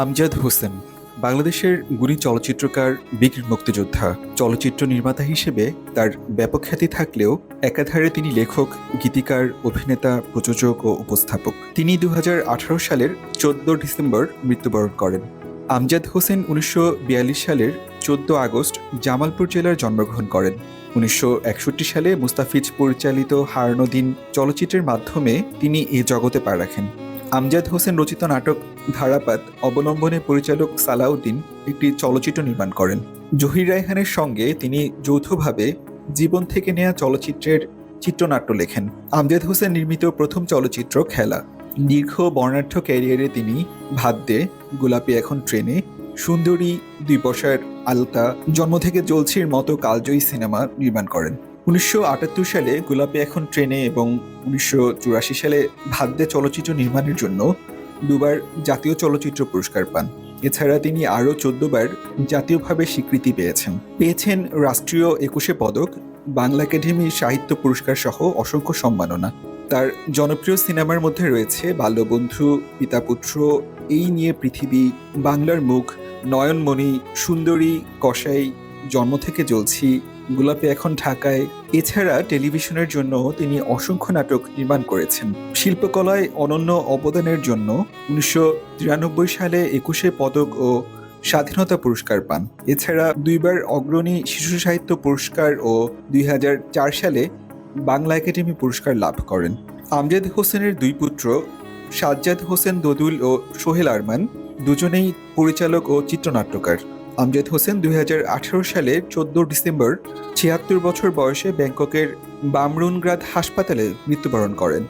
আমজাদ হোসেন, বাংলাদেশের গুণী চলচ্চিত্রকার বীর মুক্তিযোদ্ধা, চলচ্চিত্র নির্মাতা হিসেবে তার ব্যাপক খ্যাতি থাকলেও একাধারে তিনি লেখক, গীতিকার, অভিনেতা, প্রযোজক ও উপস্থাপক। তিনি দু হাজার আঠারো সালের চোদ্দ ডিসেম্বর মৃত্যুবরণ করেন। আমজাদ হোসেন উনিশশো বিয়াল্লিশ সালের চোদ্দ আগস্ট জামালপুর জেলার জন্মগ্রহণ করেন। উনিশশো একষট্টি সালে মুস্তাফিজ পরিচালিত হারনদিন চলচ্চিত্রের মাধ্যমে তিনি এ জগতে পা রাখেন। আমজাদ হোসেন রচিত নাটক ধারাপাত অবলম্বনে পরিচালক সালাউদ্দিন একটি চলচ্চিত্র নির্মাণ করেন। জহির রায়হানের সঙ্গে তিনি যৌথভাবে জীবন থেকে নেয়া চলচ্চিত্রের চিত্রনাট্য লেখেন। আমজাদ হোসেন নির্মিত প্রথম চলচ্চিত্র খেলা। দীর্ঘ বর্ণাঢ্য ক্যারিয়ারে তিনি ভাদ্যে গোলাপি এখন ট্রেনে, সুন্দরী দুই বসার আলতা, জন্ম থেকে জলছির মতো কালজয়ী সিনেমা নির্মাণ করেন। উনিশশো আটাত্তর সালে গোলাপি এখন ট্রেনে এবং উনিশশো চুরাশি সালে ভাদ্যে চলচ্চিত্র নির্মাণের জন্য দুবার জাতীয় চলচ্চিত্র পুরস্কার পান। এছাড়া তিনি আরও চোদ্দবার জাতীয়ভাবে স্বীকৃতি পেয়েছেন। পেয়েছেন রাষ্ট্রীয় একুশে পদক, বাংলা একাডেমি সাহিত্য পুরস্কার সহ অসংখ্য সম্মাননা। তার জনপ্রিয় সিনেমার মধ্যে রয়েছে বাল্যবন্ধু, পিতাপুত্র, এই নিয়ে পৃথিবী, বাংলার মুখ, নয়নমণি, সুন্দরী, কসাই জন্ম থেকে জ্বলছি। গোলাপি এখন ঢাকায়। এছাড়া টেলিভিশনের জন্য তিনি অসংখ্য নাটক নির্মাণ করেছেন। শিল্পকলায় অনন্য অবদানের জন্য উনিশশো তিরানব্বই সালে একুশে পদক ও স্বাধীনতা পুরস্কার পান। এছাড়া দুইবার অগ্রণী শিশু সাহিত্য পুরস্কার ও দুই হাজার চার সালে বাংলা একাডেমি পুরস্কার লাভ করেন। আমজাদ হোসেনের দুই পুত্র সাজ্জাদ হোসেন দদুল ও সোহেল আরমান দুজনেই পরিচালক ও চিত্রনাট্যকার। আমজাদ হোসেন দুই হাজার আঠেরো সালে চোদ্দ ডিসেম্বর ছিয়াত্তর বছর বয়সে ব্যাংককের বামরুনগ্রাদ হাসপাতালে মৃত্যুবরণ করেন।